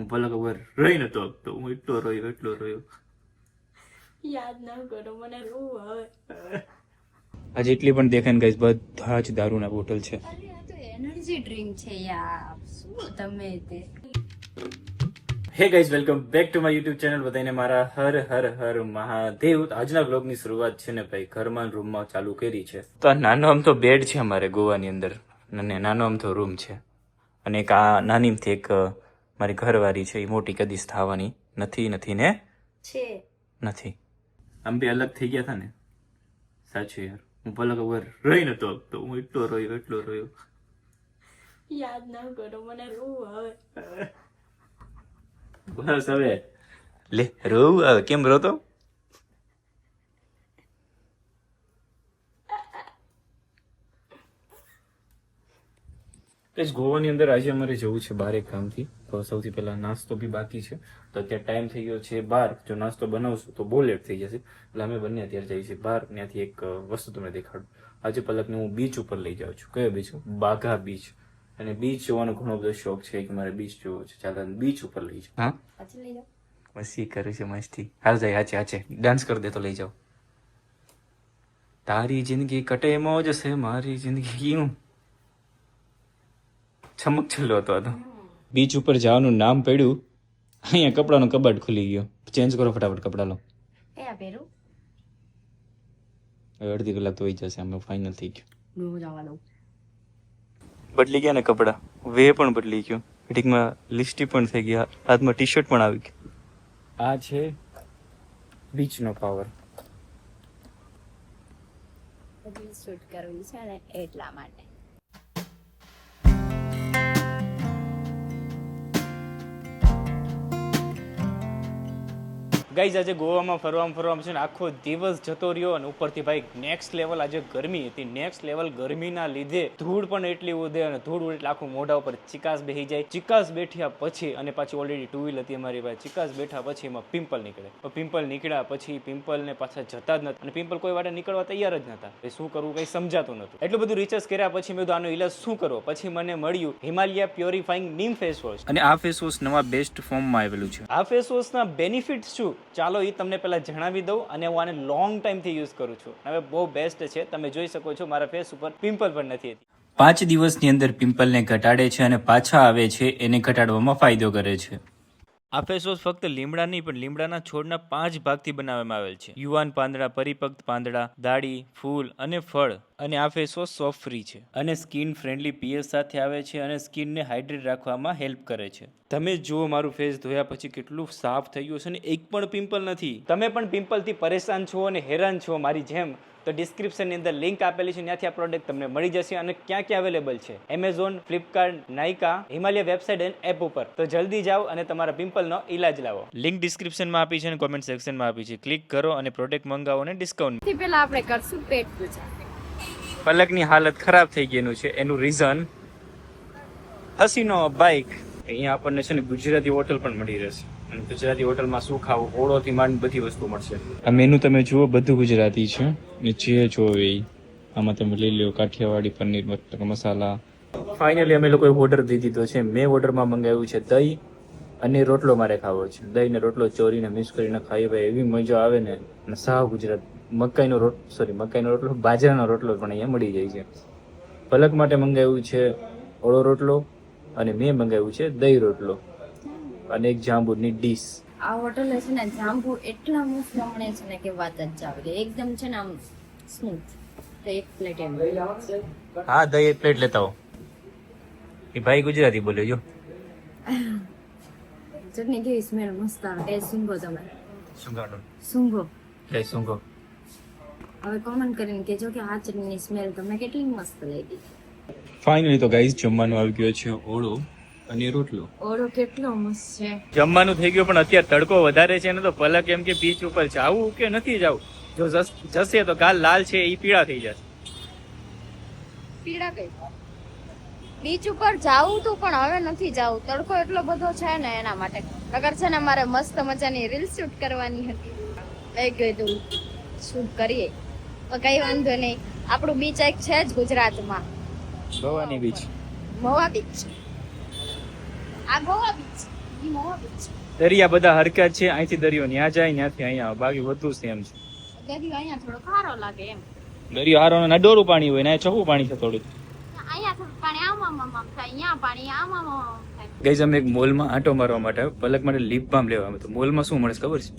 હું ભલે ખબર રહી નતો તો હું એટલો રહ્યો એટલો રહ્યો યાદ ના કરો મને રૂ હવે આજે એટલી પણ દેખાય ને ગાઈસ બધા જ દારૂના બોટલ છે અરે આ તો એનર્જી ડ્રિંક છે યાર શું તમે તે hey guys welcome back to my YouTube channel બધાને મારા હર હર હર મહાદેવ આજના બ્લોગની શરૂઆત છે ને ભાઈ ઘરમાં રૂમમાં ચાલુ કરી છે તો આ નાનો આમ તો બેડ છે અમારે ગોવાની અંદર અને નાનો આમ તો રૂમ છે અને એક આ નાની એક મારી ઘરવાળી છે એ મોટી કદીશ થવાની. નથી નથી ને? છે. નથી. આમ બી અલગ થઈ ગયા હતા ને સાચું યાર. હું ભલે ખબર રહી નતો તો હું એટલો રહ્યો એટલો રહ્યો. યાદ ના કરો મને રૂ આવે બસ હવે. લે રોવું આવે કેમ રોતો? કઈ ગોવાની અંદર આજે અમારે જવું છે બારેક કામથી. તો સૌથી પહેલા નાસ્તો બી બાકી છે. તો અત્યારે ટાઈમ થઈ ગયો છે બાર. જો નાસ્તો બનાવશું તો બહુ લેટ થઈ જશે. એટલે અમે બંને અત્યારે જઈએ છીએ બાર. ત્યાંથી એક વસ્તુ તમને દેખાડું. આજે પલકને હું બીચ ઉપર લઈ જાઉં છું. કયો બીચ બાઘા બીચ અને બીચ જોવાનો ઘણો બધો શોખ છે કે મારે બીચ જોવો છે. ચાલો બીચ ઉપર લઈ જાઉં. હા? પછી લઈ જાઓ. મસ્તી કરે છે મસ્તી. હાલ જાય હાચે હાચે. ડાન્સ કરી દે તો લઈ જાઓ. તારી જિંદગી કટે મોજ છે મારી જિંદગી. યું છમક છલ્લો હતો આ તો. બીચ ઉપર જવાનું નામ પડ્યું અહીંયા કપડાનો કબાટ ખુલી ગયો. ચેન્જ કરો ફટાફટ કપડા લો. એ આ પહેરું. હવે અડધી કલાક તો વહી જશે અમે ફાઇનલ થઈ ગયું. નો જવા દઉં. બદલી ગયા ને કપડા. વે પણ બદલી ગયો. ફિટિંગમાં લિસ્ટી પણ થઈ ગયા હાથમાં ટી શર્ટ પણ આવી ગઈ. આ છે બીચનો પાવર શૂટ કરવી છે ને એટલા માટે. ગાઈઝ આજે ગોવામાં ફરવામાં ફરવામાં છે ને આખો દિવસ જતો રહ્યો અને ઉપરથી ભાઈ નેક્સ્ટ લેવલ આજે ગરમી હતી. નેક્સ્ટ લેવલ ગરમીના લીધે ધૂળ પણ એટલી ઉદે અને ધૂળ ઉડે એટલે આખું મોઢા ઉપર ચિકાસ બેસી જાય. ચિકાસ બેઠ્યા પછી અને પાછી ઓલરેડી ટુ વ્હીલ હતી અમારી પાસે ચિકાસ બેઠા પછી એમાં પિમ્પલ નીકળે. પિમ્પલ નીકળ્યા પછી પિમ્પલ ને પાછા જતા જ નથી અને પિમ્પલ કોઈ વાટે નીકળવા તૈયાર જ નતા એ શું કરવું કઈ સમજાતું નતું એટલું બધું રિસર્ચ કર્યા પછી મેં આનો ઇલાજ શું કરવો? પછી મને મળ્યું Himalaya purifying neem face wash અને આ ફેસ વોશ નવા બેસ્ટ ફોર્મમાં આવેલું છે. આ ફેસ વોશના બેનિફિટ્સ શું? ચાલો એ તમને પહેલા જણાવી દઉં અને હું આને લોંગ ટાઈમથી યુઝ કરું છું. હવે બહુ બેસ્ટ છે. તમે જોઈ શકો છો મારા ફેસ ઉપર પિમ્પલ પણ નથી પાંચ દિવસની અંદર પિમ્પલને ઘટાડે છે અને પાછા આવે છે, એને ઘટાડવામાં ફાયદો કરે છે. આ ફેસ વોશ ફક્ત લીમડા નહીં, પણ લીમડાના છોડના પાંચ ભાગથી બનાવવામાં આવેલ છે. યુવાન પાંદડા પરિપક્વ પાંદડા દાડી ફૂલ અને ફળ. અને આ ફેસ વોશ સોફ્ટ ફ્રી છે. અને સ્કિન ફ્રેન્ડલી પીએસ સાથે આવે છે અને સ્કિનને હાઇડ્રેટ રાખવામાં હેલ્પ કરે છે. તમે જુઓ, મારું ફેસ ધોયા પછી કેટલું સાફ થઈ ગયું છે અને એક પણ પિમ્પલ નથી. તમે પણ પિમ્પલથી પરેશાન છો અને હેરાન છો, મારી જેમ. તો ડિસ્ક્રિપ્શનની અંદર લિંક આપેલી છે ત્યાંથી આ પ્રોડક્ટ તમને મળી જશે અને ક્યાં ક્યાં અવેલેબલ છે. Amazon Flipkart Nykaa Himalaya website and app ઉપર. તો જલ્દી જાઓ અને તમારા પિમ્પલનો ઈલાજ લાવો. લિંક ડિસ્ક્રિપ્શનમાં આપી છે અને કોમેન્ટ સેક્શનમાં આપી છે. ક્લિક કરો અને પ્રોડક્ટ મંગાવો અને ડિસ્કાઉન્ટ પહેલા આપણે કરશું પેટ પૂજા. પલકની હાલત ખરાબ થઈ ગયેલું છે. એનું રીઝન હસીનો બાઇક અહીંયા આપણને છે ને ગુજરાતી હોટલ પણ મળી રહેશે. અને ગુજરાતી હોટલમાં શું ખાવું ઓળોથી માંડ બધી વસ્તુ મળશે. આ મેનુ તમે જુઓ બધું ગુજરાતી છે. ને જે જોવે આમાં તમે લઈ લો કાઠિયાવાડી પનીર બટર મસાલા. ફાઇનલી અમે લોકોએ ઓર્ડર દઈ દીધો છે. મેં ઓર્ડરમાં મંગાવ્યું છે દહીં અને રોટલો મારે ખાવો છે. દહીં ને રોટલો ચોરીને મિક્સ કરીને ખાઈએ ભાઈ એવી મજા આવે ને. અને સાવ ગુજરાત મકાઈનો રોટ સોરી મકાઈનો રોટલો બાજરાનો રોટલો પણ અહીંયા મળી જાય છે. પલક માટે મંગાવ્યું છે ઓળો રોટલો અને મેં મંગાવ્યું છે દહીં રોટલો. અને એક જાંબુની ડીશ. આ હોટલ છે ને જાંબુ એટલા મસ્ત રમણે છે ને કે વાત જ જાવ એકદમ છે ને આમ સ્મૂથ તો એક પ્લેટ એમ. હા દહીં એક પ્લેટ લેતા હો એ ભાઈ ગુજરાતી બોલ્યો જો. ચટણી કેવી સ્મેલ મસ્ત આવે. એ સુંગો તમે. સુંગાડો સૂંઘો. લઈ સુંગો હવે કોમેન્ટ કરીને કહેજો કે આ ચટણીની સ્મેલ તમને કેટલી મસ્ત લાગી. ફાઇનલી તો ગાઈઝ જમવાનું આવી ગયો છે ઓળો. અને રોટલો. ઓરો કેટલો મસ્ત છે. જમવાનું થઈ ગયું પણ અત્યારે તડકો વધારે છે ને તો પલક એમ કે બીચ ઉપર જાવું કે નથી જાવું? જો જશે તો ગાલ લાલ છે એ પીળા થઈ જશે. પીળા કઈ? બીચ ઉપર જાવું તું પણ હવે નથી જાવું. તડકો એટલો બધો છે ને એના માટે. અગર છે ને મારે મસ્ત મજાની રીલ શૂટ કરવાની હતી. લઈ ગઈ તું શૂટ કરીએ. તો કઈ વાંધો નહીં. આપણું બીચ એક છે જ ગુજરાતમાં. ભવાની બીચ મહુવા બીચ આ ગોવા બીચ ઈ મોડું છે દરિયા બધા હરકત છે અહીંથી દરિયો ન્યા જાય ત્યાંથી અહીંયા બાકી વધુ સેમ છે. દરિયો અહીંયા થોડો ખારો લાગે એમ. દરિયો હારો ને ડોરું પાણી હોય ને અહીંયા ચોખ્ખું પાણી છે થોડું. અહીંયા થોડું પાણી આમ આમ આમ આમ થાય અહીંયા પાણી આમ થાય. ગઈઝ અમે એક મોલમાં આંટો મારવા માટે પલક માટે લીપ બામ લેવા તો મોલમાં શું મળે ખબર છે?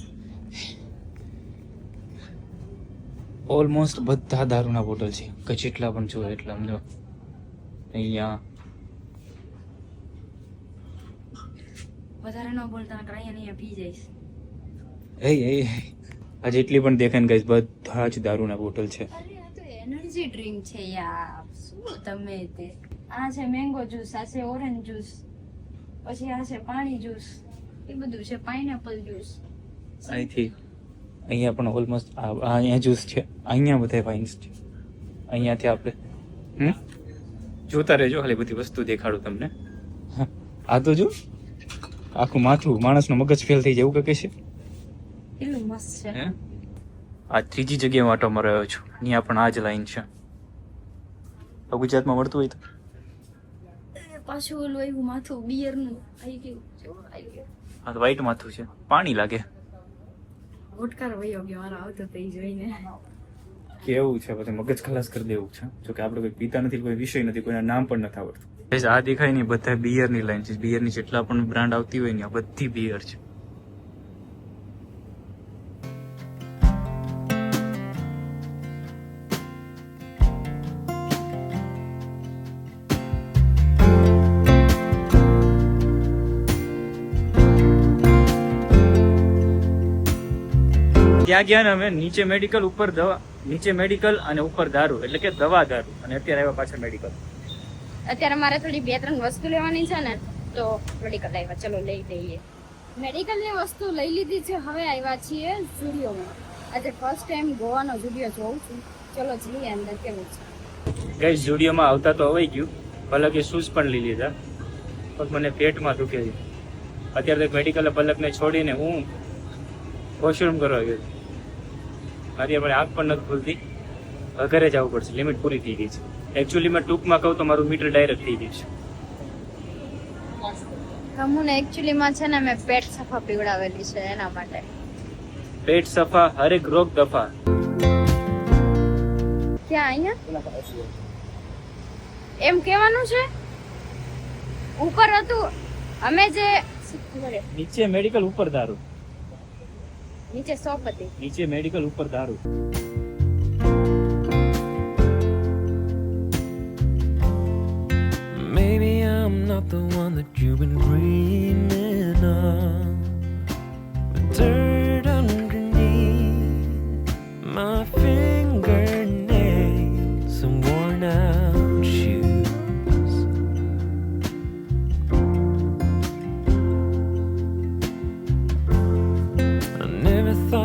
ઓલમોસ્ટ બધા દારૂના બોટલ છે. કે જેટલા પણ જો એટલા સમજો અહીંયા વધારે ન બોલતા નકર અહીંયા અહીંયા પી જઈશ એ એ આ જેટલી પણ દેખાય ને ગઈઝ બધા જ દારૂના બોટલ છે અરે આ તો એનર્જી ડ્રિંક છે યાર શું તમે તે? આ છે મેંગો જ્યુસ આ છે ઓરેન્જ જ્યુસ પછી આ છે પાણી જ્યુસ એ બધું છે પાઇનેપલ જ્યુસ અહીંથી અહીંયા પણ ઓલમોસ્ટ અહીંયા જ્યુસ છે. અહીંયા બધા વાઇન્સ છે. અહીંયાથી આપણે જોતા રહેજો ખાલી બધી વસ્તુ દેખાડું તમને. આ તો જો. આખું માથું માણસનો મગજ ફેલ થઈ જાય એવું કે છે? કેટલું મસ્ત છે. આ ત્રીજી જગ્યાએ વાંટો રહ્યો છું. અહીંયા પણ આ જ લાઈન છે. આ ગુજરાતમાં મળતું હોય તો? એ પાછું ઓલું આવ્યું માથું બિયરનું. આવી ગયું જો આવી ગયું. આ તો વ્હાઈટ માથું છે. પાણી લાગે. ઓટકાર વયો ગયો મારા આવતો તે જોઈને. કેવું છે બધું? મગજ ખલાસ કરી દેવું છે. જો કે આપણે કોઈ પીતા નથી કોઈ વિષય નથી કોઈના નામ પણ નથી આવડતું. આ દેખાય ને બધા બિયરની લાઈન છે. બિયરની જેટલા પણ બ્રાન્ડ આવતી હોય ને, આ બધી બિયર છે. ત્યાં ગયા ને અમે? નીચે મેડિકલ ઉપર દવા. નીચે મેડિકલ અને ઉપર દારૂ. એટલે કે દવા દારૂ. અને અત્યારે આવ્યા પાછળ મેડિકલ અત્યારે મારે થોડી બે ત્રણ વસ્તુ લેવાની છે ને તો મેડિકલ આવ્યા ચલો લઈ લઈએ. મેડિકલની વસ્તુ લઈ લીધી છે હવે આવ્યા છીએ ઝુડિયોમાં આજે ફર્સ્ટ ટાઈમ ગોવાનો ઝુડિયો જોઉં છું. ચલો જઈએ અંદર કેવું છે? ગઈ ઝુડિયોમાં આવતા તો અવાઈ ગયું. પલકે શૂઝ પણ લઈ લીધા. પણ મને પેટમાં દુખે છે. અત્યારે તો મેડિકલ પલકને છોડીને હું વોશરૂમ કરવા ગયો મારી આપણે આંખ પણ નથી ખુલતી. ઘરે જવું પડશે. લિમિટ પૂરી થઈ ગઈ છે. એકચ્યુઅલી મેં ટૂંકમાં કહું તો મારું મીટર ડાયરેક્ટ થઈ ગયું છે. તમને એકચ્યુઅલીમાં છે ને મેં પેટ સફા પીવડાવેલી છે એના માટે. પેટ સફા હરેક રોગ દફા. ક્યાં અહીંયા? એમ કહેવાનું છે? ઉપર હતું અમે જે નીચે મેડિકલ ઉપર દારૂ નીચે સોપ હતી. નીચે મેડિકલ ઉપર દારૂ that you've been dreaming of.